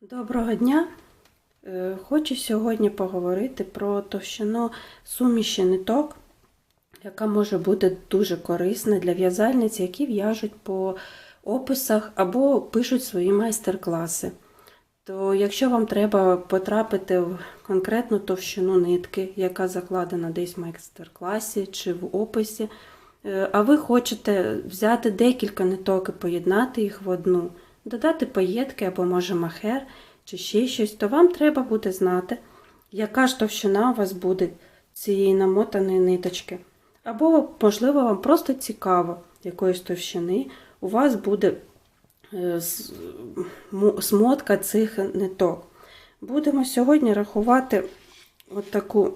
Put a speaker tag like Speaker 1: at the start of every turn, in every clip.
Speaker 1: Доброго дня! Е, Хочу сьогодні поговорити про товщину суміші ниток, яка може бути дуже корисна для в'язальниць, які в'яжуть по описах або пишуть свої майстер-класи. То якщо вам треба потрапити в конкретну товщину нитки, яка закладена десь в майстер-класі чи в описі, е, а ви хочете взяти декілька ниток і поєднати їх в одну, додати паєтки або може махер чи ще щось, то вам треба буде знати, яка ж товщина у вас буде цієї намотаної ниточки. Або, можливо, вам просто цікаво, якоїсь товщини у вас буде е, смотка цих ниток. Будемо сьогодні рахувати от таку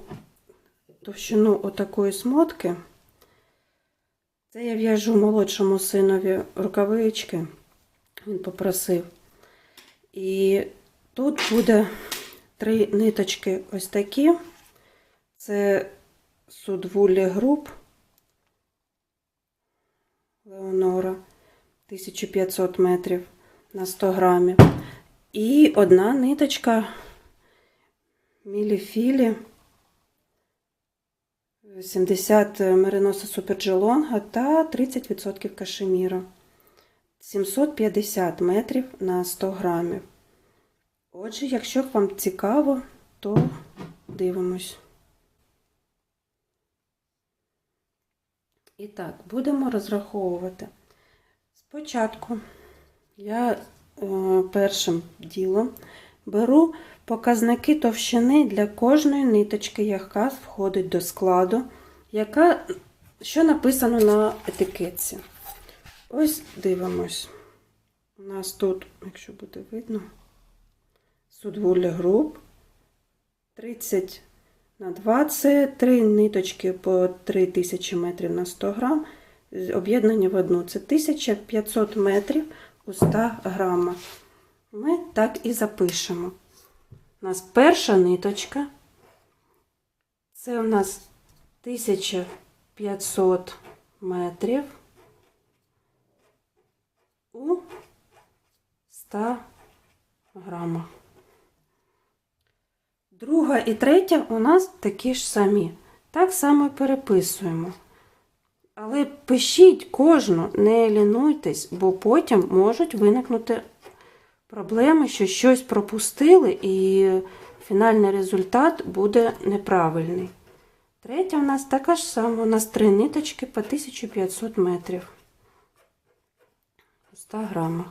Speaker 1: товщину отакої смотки. Це я в'яжу молодшому синові рукавички. Він попросив. І тут буде три ниточки ось такі. Це судвулі груп Леонора 1500 метрів на 100 грамів. І одна ниточка міліфілі 70 мериноса суперджелонга та 30% кашеміра. 750 метрів на 100 грамів. Отже, якщо вам цікаво, то дивимось. І так, будемо розраховувати. Спочатку я е, першим ділом беру показники товщини для кожної ниточки, яка входить до складу, яка, що написано на етикетці. Ось дивимось. У нас тут, якщо буде видно, судвуля груп 30 на 20, три ниточки по 3000 метрів на 100 грам, об'єднані в одну. Це 1500 метрів у 100 грамах. Ми так і запишемо. У нас перша ниточка. Це у нас 1500 метрів у 100 грамах. Друга і третя у нас такі ж самі. Так само переписуємо. Але пишіть кожну, не лінуйтесь, бо потім можуть виникнути проблеми, що щось пропустили, і фінальний результат буде неправильний. Третя у нас така ж сама, у нас три ниточки по 1500 метрів. 100 грамах.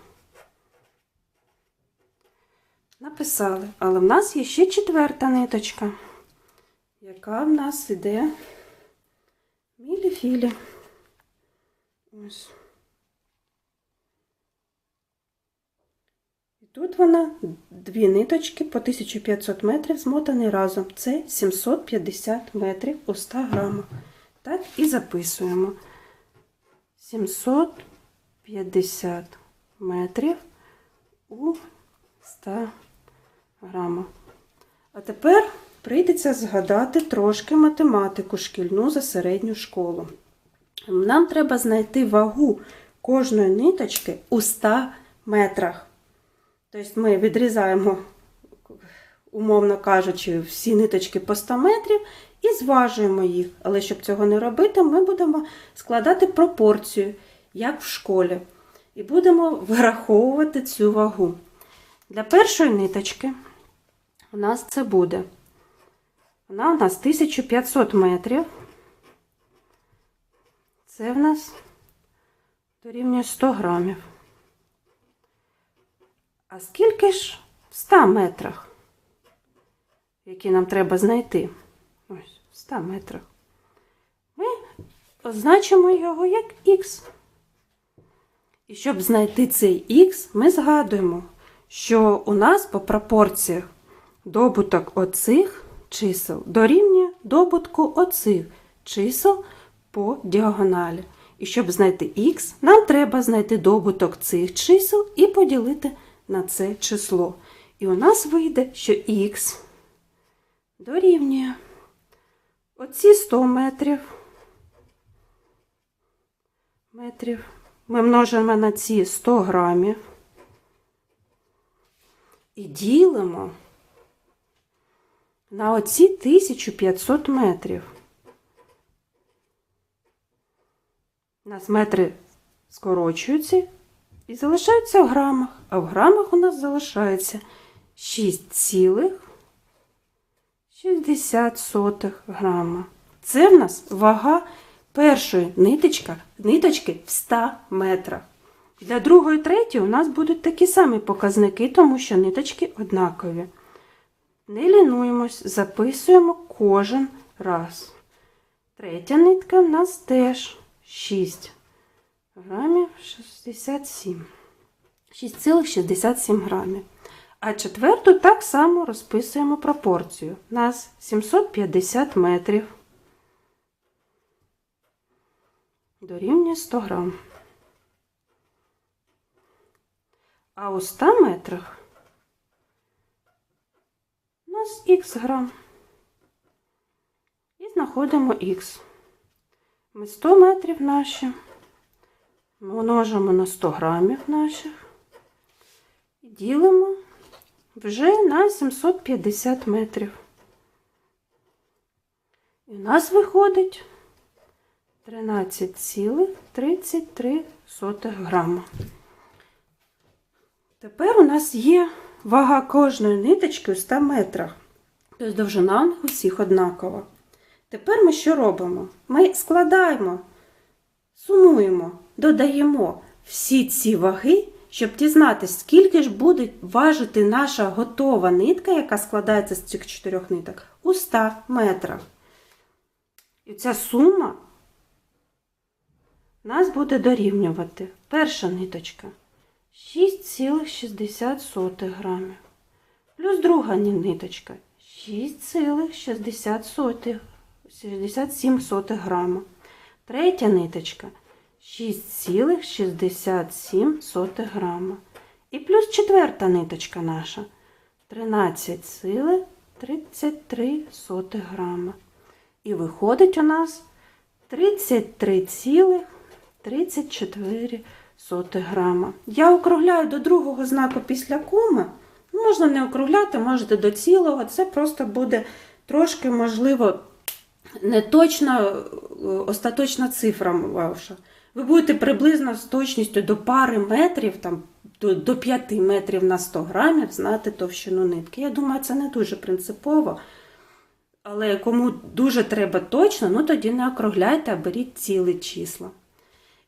Speaker 1: Написали, але в нас є ще четверта ниточка, яка в нас іде мілі-філі. Ось. І тут вона дві ниточки по 1500 метрів змотані разом. Це 750 метрів у 100 грамах. Так і записуємо. 750 метрів у 100 грамах. А тепер прийдеться згадати трошки математику шкільну за середню школу. Нам треба знайти вагу кожної ниточки у 100 метрах. Тобто ми відрізаємо, умовно кажучи, всі ниточки по 100 метрів і зважуємо їх. Але щоб цього не робити, ми будемо складати пропорцію, як в школі. І будемо вираховувати цю вагу. Для першої ниточки у нас це буде. Вона у нас 1500 метрів. Це в нас дорівнює 100 грамів. А скільки ж в 100 метрах, які нам треба знайти? Ось, в 100 метрах. Ми позначимо його як х. І щоб знайти цей х, ми згадуємо, що у нас по пропорціях добуток оцих чисел дорівнює добутку оцих чисел по діагоналі. І щоб знайти х, нам треба знайти добуток цих чисел і поділити на це число. І у нас вийде, що х дорівнює оці 100 метрів. метрів. Ми множимо на ці 100 грамів. і ділимо на оці 1500 метрів. У нас метри скорочуються і залишаються в грамах, а в грамах у нас залишається 6,60 грама. Це в нас вага першої ниточка, ниточки в 100 метрах. Для другої і третьої у нас будуть такі самі показники, тому що ниточки однакові. Не лінуємось, записуємо кожен раз. Третя нитка в нас теж 6 грамів 67. 6,67 грамів. А четверту так само розписуємо пропорцію. У нас 750 метрів. Дорівнює 100 грам. А у 100 метрах у нас х грам. І знаходимо х. Ми 100 метрів наші множимо на 100 грамів наших і ділимо вже на 750 метрів. І у нас виходить 13,33 грама. Тепер у нас є вага кожної ниточки у 100 метрах. Тобто довжина усіх однакова. Тепер ми що робимо? Ми складаємо, сумуємо, додаємо всі ці ваги, щоб дізнатися, скільки ж буде важити наша готова нитка, яка складається з цих чотирьох ниток, у 100 метрах. І ця сума нас буде дорівнювати. Перша ниточка 6,60 грамів. Плюс друга ниточка 6,67 грама. Третя ниточка 6,67 грама. І плюс четверта ниточка наша 13,33 грама. І виходить у нас 33,34 грама. Я округляю до другого знаку після коми. Можна не округляти, можете до цілого. Це просто буде трошки, можливо, не точна е, остаточна цифра ваша. Ви будете приблизно з точністю до пари метрів, там, до, до 5 метрів на 100 грамів знати товщину нитки. Я думаю, це не дуже принципово. Але кому дуже треба точно, ну тоді не округляйте, а беріть цілі числа.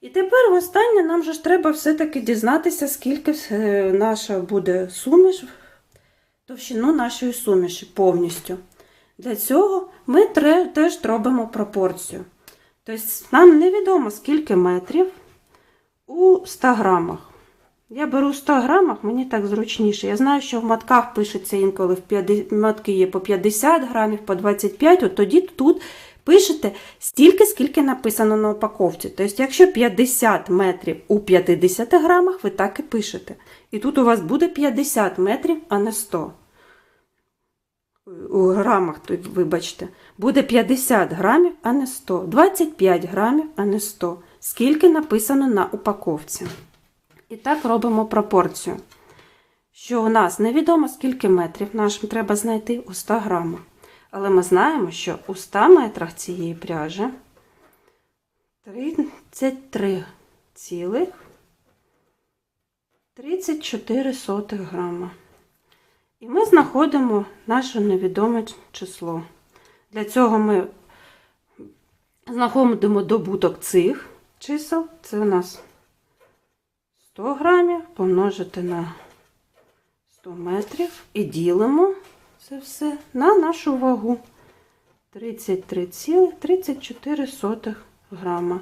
Speaker 1: І тепер останнє нам же ж треба все-таки дізнатися, скільки е, наша буде суміш, товщину нашої суміші повністю. Для цього ми теж робимо пропорцію. Тобто нам невідомо, скільки метрів у 100 грамах. Я беру 100 грамах, мені так зручніше. Я знаю, що в матках пишеться інколи в 50, матки є по 50 грамів, по 25, от тоді тут пишете стільки, скільки написано на упаковці. Тобто, якщо 50 метрів у 50 грамах, ви так і пишете. І тут у вас буде 50 метрів, а не 100. У грамах, вибачте, буде 50 грамів, а не 100. 25 грамів, а не 100. Скільки написано на упаковці. І так робимо пропорцію. Що у нас невідомо скільки метрів нашим треба знайти у 100 грамах. Але ми знаємо, що у 100 метрах цієї пряжі 33 цілих 34 сотих грама. І ми знаходимо наше невідоме число. Для цього ми знаходимо добуток цих чисел. Це у нас 100 грамів помножити на 100 метрів і ділимо це все на нашу вагу 33,34 грама.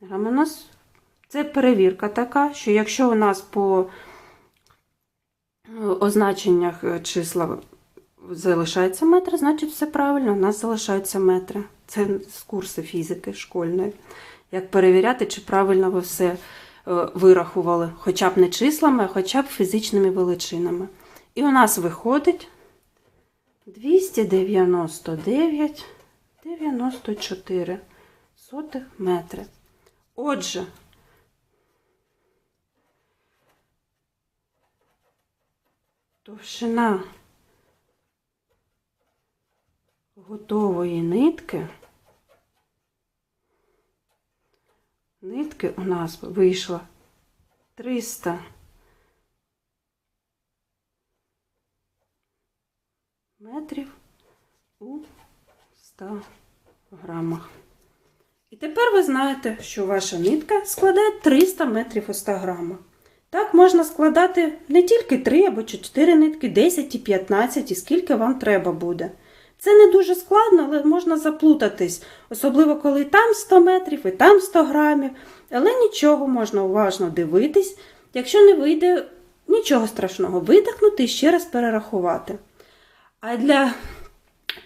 Speaker 1: Грама у нас це перевірка така, що якщо у нас по е, означеннях е, числа залишається метри, значить все правильно, у нас залишаються метри. Це з курсу фізики школьної. Як перевіряти, чи правильно ви все е, вирахували, хоча б не числами, а хоча б фізичними величинами. І у нас виходить 299 94 сотих метри. Отже, Товщина готової нитки. Нитки у нас вийшло 300 метрів у 100 грамах. І тепер ви знаєте, що ваша нитка складає 300 метрів у 100 грамах. Так можна складати не тільки 3 або 4 нитки, 10 і 15, і скільки вам треба буде. Це не дуже складно, але можна заплутатись, особливо коли там 100 метрів і там 100 грамів. Але нічого можна уважно дивитись. Якщо не вийде, нічого страшного, видихнути і ще раз перерахувати. А для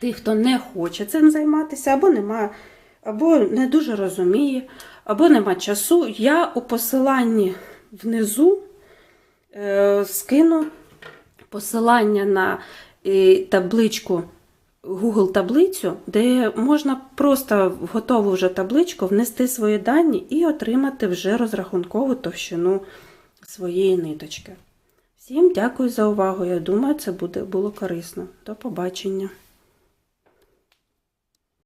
Speaker 1: тих, хто не хоче цим займатися, або немає, або не дуже розуміє, або нема часу, я у посиланні внизу е, скину посилання на е, табличку, Google таблицю, де можна просто в готову вже табличку внести свої дані і отримати вже розрахункову товщину своєї ниточки. Всім дякую за увагу. Я думаю, це буде було корисно. До побачення.